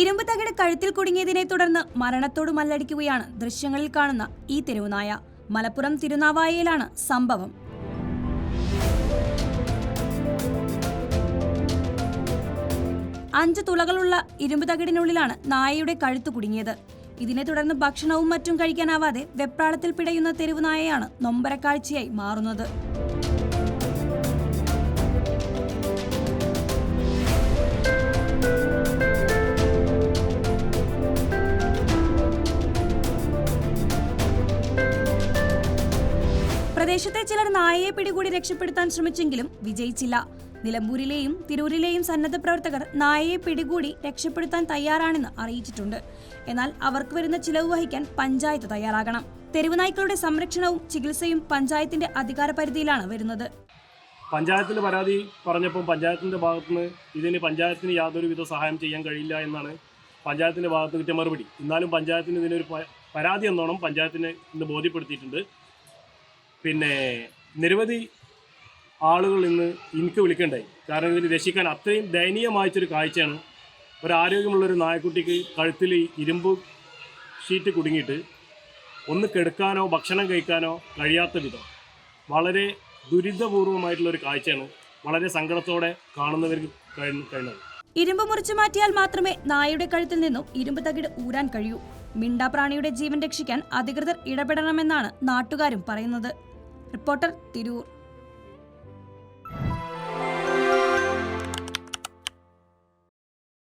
ഇരുമ്പ് തകിട് കഴുത്തിൽ കുടുങ്ങിയതിനെ തുടർന്ന് മരണത്തോട് മല്ലടിക്കുകയാണ് ദൃശ്യങ്ങളിൽ കാണുന്ന ഈ തെരുവുനായ. മലപ്പുറം തിരുനാവായയിലാണ് സംഭവം. അഞ്ച് തുളകളുള്ള ഇരുമ്പ് തകിടിനുള്ളിലാണ് നായയുടെ കഴുത്ത് കുടുങ്ങിയത്. ഇതിനെ തുടർന്ന് ഭക്ഷണവും മറ്റും കഴിക്കാനാവാതെ വെപ്രാളത്തിൽ പിടയുന്ന തെരുവുനായയാണ് നൊമ്പരക്കാഴ്ചയായി മാറുന്നത്. പ്രദേശത്തെ ചിലർ നായയെ പിടികൂടി രക്ഷപ്പെടുത്താൻ ശ്രമിച്ചെങ്കിലും വിജയിച്ചില്ല. നിലമ്പൂരിലെയും തിരൂരിലെയും സന്നദ്ധ പ്രവർത്തകർ നായയെ പിടികൂടി രക്ഷപ്പെടുത്താൻ തയ്യാറാണെന്ന് അറിയിച്ചിട്ടുണ്ട്. എന്നാൽ അവർക്ക് വരുന്ന ചിലവ് വഹിക്കാൻ പഞ്ചായത്ത് തയ്യാറാകണം. തെരുവ് നായ്ക്കളുടെ സംരക്ഷണവും ചികിത്സയും പഞ്ചായത്തിന്റെ അധികാര പരിധിയിലാണ് വരുന്നത്. പഞ്ചായത്തിൽ പരാതി പറഞ്ഞപ്പോൾ പഞ്ചായത്തിന്റെ ഭാഗത്തുനിന്ന് ഇതിന് പഞ്ചായത്തിന് യാതൊരുവിധ സഹായം ചെയ്യാൻ കഴിയില്ല എന്നാണ് പഞ്ചായത്തിന്റെ ഭാഗത്ത് കിട്ടിയ മറുപടി. എന്നാലും പഞ്ചായത്തിന് ഇതിനൊരു പരാതി എന്നോണം പഞ്ചായത്തിന് ഇന്ന് ബോധ്യപ്പെടുത്തിയിട്ടുണ്ട്. പിന്നെ നിരവധി ആളുകൾ ഇന്ന് എനിക്ക് വിളിക്കണ്ടായി. കാരണം ഇതിന് രക്ഷിക്കാൻ അത്രയും ദയനീയമായിട്ടൊരു കാഴ്ചയാണ്. ഒരു ആരോഗ്യമുള്ളൊരു നായക്കുട്ടിക്ക് കഴുത്തിൽ ഇരുമ്പ് ഷീറ്റ് കുടുങ്ങിയിട്ട് ഒന്ന് കെടുക്കാനോ ഭക്ഷണം കഴിക്കാനോ കഴിയാത്ത വിധം വളരെ ദുരിതപൂർവമായിട്ടുള്ള ഒരു കാഴ്ചയാണ് വളരെ സങ്കടത്തോടെ കാണുന്നവർക്ക് കഴിഞ്ഞത് ഇരുമ്പ് മുറിച്ചു മാറ്റിയാൽ മാത്രമേ നായയുടെ കഴുത്തിൽ നിന്നും ഇരുമ്പ് തകിട് ഊരാൻ കഴിയൂ. മിണ്ടാപ്രാണിയുടെ ജീവൻ രക്ഷിക്കാൻ അധികൃതർ ഇടപെടണമെന്നാണ് നാട്ടുകാരും പറയുന്നത്. റിപ്പോർട്ടർ തിരൂർ